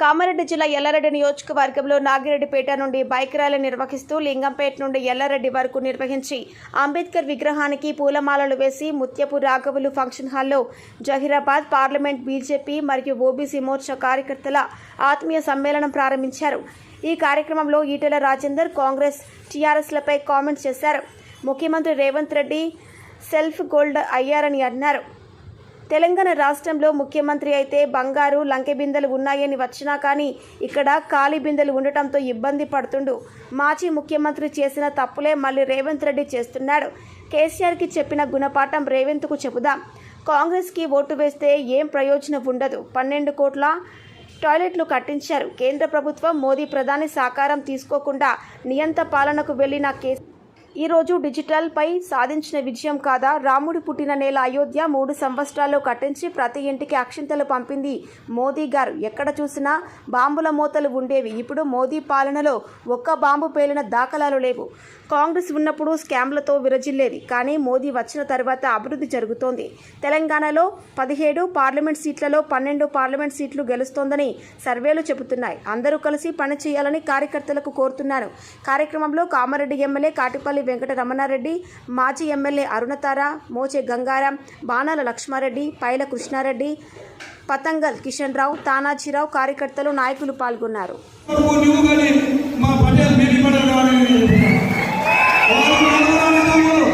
కామారెడ్డి జిల్లా ఎల్లారెడ్డి నియోజకవర్గంలో నాగిరెడ్డిపేట నుండి బైక్ ర్యాలీ నిర్వహిస్తూ లింగంపేట నుండి ఎల్లారెడ్డి వరకు నిర్వహించి అంబేద్కర్ విగ్రహానికి పూలమాలలు వేసి ముత్యపు రాఘవులు ఫంక్షన్ హాల్లో జహీరాబాద్ పార్లమెంట్ బీజేపీ మరియు ఓబీసీ మోర్చా కార్యకర్తల ఆత్మీయ సమ్మేళనం ప్రారంభించారు. ఈ కార్యక్రమంలో ఈటెల రాజేందర్ కాంగ్రెస్ టీఆర్ఎస్లపై కామెంట్స్ చేశారు. ముఖ్యమంత్రి రేవంత్ రెడ్డి సెల్ఫ్ గోల్డ్ అయ్యారని అన్నారు. తెలంగాణ రాష్ట్రంలో ముఖ్యమంత్రి అయితే బంగారు లంకె బిందెలు ఉన్నాయని వచ్చినా కానీ ఇక్కడ ఖాళీ బిందెలు ఉండటంతో ఇబ్బంది పడుతుండు. మాజీ ముఖ్యమంత్రి చేసిన తప్పులే మళ్ళీ రేవంత్ రెడ్డి చేస్తున్నాడు. కేసీఆర్కి చెప్పిన గుణపాఠం రేవంత్కు చెబుదాం. కాంగ్రెస్కి ఓటు వేస్తే ఏం ప్రయోజనం ఉండదు. పన్నెండు కోట్ల టాయిలెట్లు కట్టించారు. కేంద్ర ప్రభుత్వం మోదీ ప్రధాని సాకారం తీసుకోకుండా నియంత పాలనకు వెళ్ళిన కేసీ ఈరోజు డిజిటల్పై సాధించిన విజయం కాదా? రాముడి పుట్టిన నేల అయోధ్య మూడు సంవత్సరాలు కట్టించి ప్రతి ఇంటికి అక్షింతలు పంపింది మోదీ గారు. ఎక్కడ చూసినా బాంబుల మూతలు ఉండేవి. ఇప్పుడు మోదీ పాలనలో ఒక్క బాంబు పేలిన దాఖలాలు లేవు. కాంగ్రెస్ ఉన్నప్పుడు స్కామ్లతో విరజిల్లేది. కానీ మోదీ వచ్చిన తర్వాత అభివృద్ధి జరుగుతోంది. తెలంగాణలో పదిహేడు పార్లమెంట్ సీట్లలో పన్నెండు పార్లమెంట్ సీట్లు గెలుస్తోందని సర్వేలు చెబుతున్నాయి. అందరూ కలిసి పని చేయాలని కార్యకర్తలకు కోరుతున్నాను కార్యక్రమంలో కామారెడ్డి ఎమ్మెల్యే కాటిపల్లి వెంకట రమణారెడ్డి మాజీ ఎమ్మెల్యే అరుణతార మోచే గంగారాం బాణాల లక్ష్మారెడ్డి పైల కృష్ణారెడ్డి పతంగల్ కిషన్ రావు తానాజీరావు కార్యకర్తలు నాయకులు పాల్గొన్నారు కొడుకు నువ్వు కానీ మా పటేల్ మీది పటేల్ వాడిని వారు నలుగురు అన్నదమ్ములు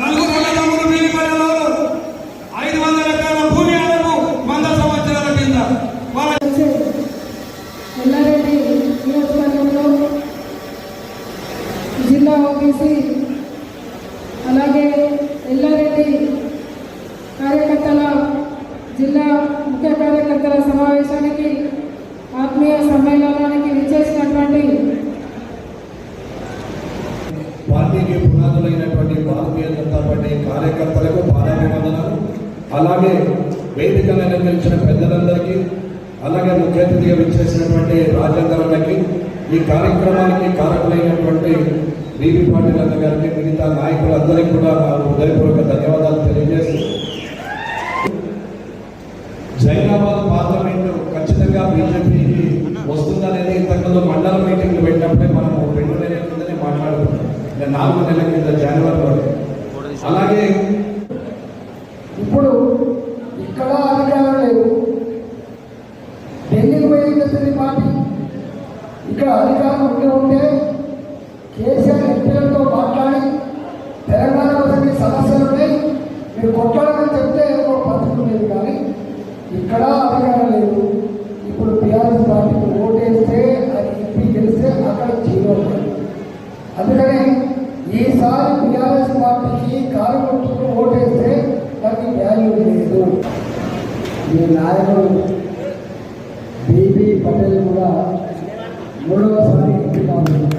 నలుగురు అన్నదమ్ములు మీది పటేల్ వారు ఐదు వందల ఎకరాల భూమి ఆడకు వంద సంవత్సరాల కింద వాళ్ళ ఎల్లారెడ్డి నియోజకవర్గంలో జిల్లా ఓబీసీ అలాగే ఎల్లారెడ్డి కార్యకర్తల జిల్లా ముఖ్య కార్యకర్తల సమావేశానికి ఆత్మీయ సమ్మేళనానికి విచ్చేసినటువంటి పార్టీకి పునాదులైనటువంటి భారతీయ జనతా పార్టీ కార్యకర్తలకు పాదాభివందనాలు. అలాగే వేదికను అలంకరించిన పెద్దలందరికీ అలాగే ముఖ్య అతిథిగా విచ్చేసినటువంటి రాజేంద్రన్నకి ఈ కార్యక్రమానికి కారకులైనటువంటి బీబీ పాటిల్ అన్న గారికి మిగతా నాయకులందరికీ కూడా మీటింగ్లు పెట్టినప్పుడే మనం రెండు నెలల కిందనే మాట్లాడుకున్నాం. అంటే నాలుగు నెలల కింద జనవరిలో అలాగే ఇప్పుడు ఇక్కడ అధికారం లేదు. ఢిల్లీకి పోయింది పార్టీ. ఇక్కడ అధికారం ఉండి ఉంటే కేసీఆర్ ఎంపీలతో మాట్లాడి తెలంగాణ కోసం సమస్యలు ఉన్నాయి. మీరు కొట్టాలని చెప్తే ఏదో పద్ధతి లేదు కానీ ఇక్కడ అధికారం లేదు. ఇప్పుడు బీఆర్ఎస్ పార్టీకి ఓటే వాల్యూ మీ నాయకుడు బీబీ పటేల్ కూడా మూడవసారి ఎంపిక ఉన్నారు.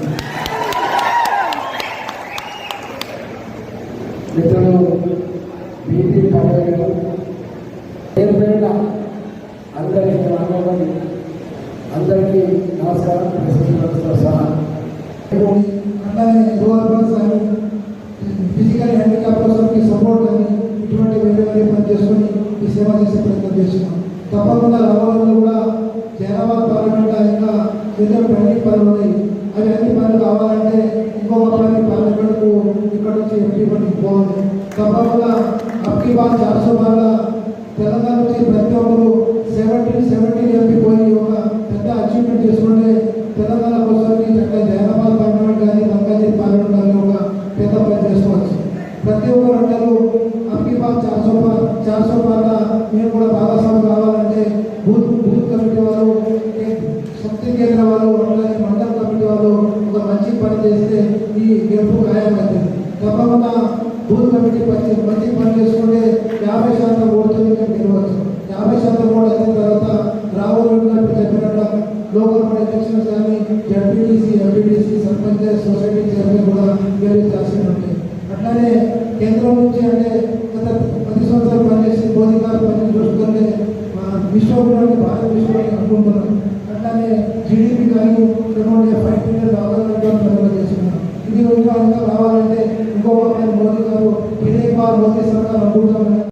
ఇంకా ఏదో పెండింగ్ పనులు ఉన్నాయి. అవి అన్ని పనులు కావాలంటే ఇంకొక పని పార్లమెంట్కు ఇక్కడ నుంచి ఎంపీ పనికి పోవాలి? తప్పకుండా అప్పటి బాగా చార్సో బాగా తెలంగాణ నుంచి ప్రతి ఒక్కరు సెవెంటీన్ సెవెంటీన్ ఎంపీ పోయి ఒక పెద్ద అచీవ్మెంట్ చేసుకుంటే తెలంగాణ కోసం చక్కగా జైనాబాద్ పార్లమెంట్ కానీ రంగాజీ పార్లమెంట్ కానీ ఒక పెద్ద పని చేసుకోవచ్చు. ప్రతి ఒక్కరు అంటారు అప్పటి బాగా చార్సో పార్ చార్సో పార్ల మేము కూడా భాగస్వామి కావాలంటే బూత్ శక్తి కేంద్రం వాళ్ళు అలాగే మండల కమిటీ వాళ్ళు ఒక మంచి పని చేస్తే ఈ గెలుపు ఖాయమవుతుంది తప్పకుండా బూత్ కమిటీ మంచి మంచి పని చేసుకుంటే యాభై శాతం ఓటుతో గెలవచ్చు. యాభై శాతం ఓటు అయిన తర్వాత రాహుల్ గారు చెప్పినట్టు లోకల్ బాడీ ఎలక్షన్స్ కానీ ZPTC MPTC sarpanch society chairman కూడా గెలిచాల్సి ఉంటాయి అట్లానే కేంద్రం నుంచి అంటే గత పది సంవత్సరాలు పనిచేసి మోదీ గారు పని చూసుకుంటే విశ్వగుణాన్ని భారత విశ్వాన్ని అనుకుంటున్నాను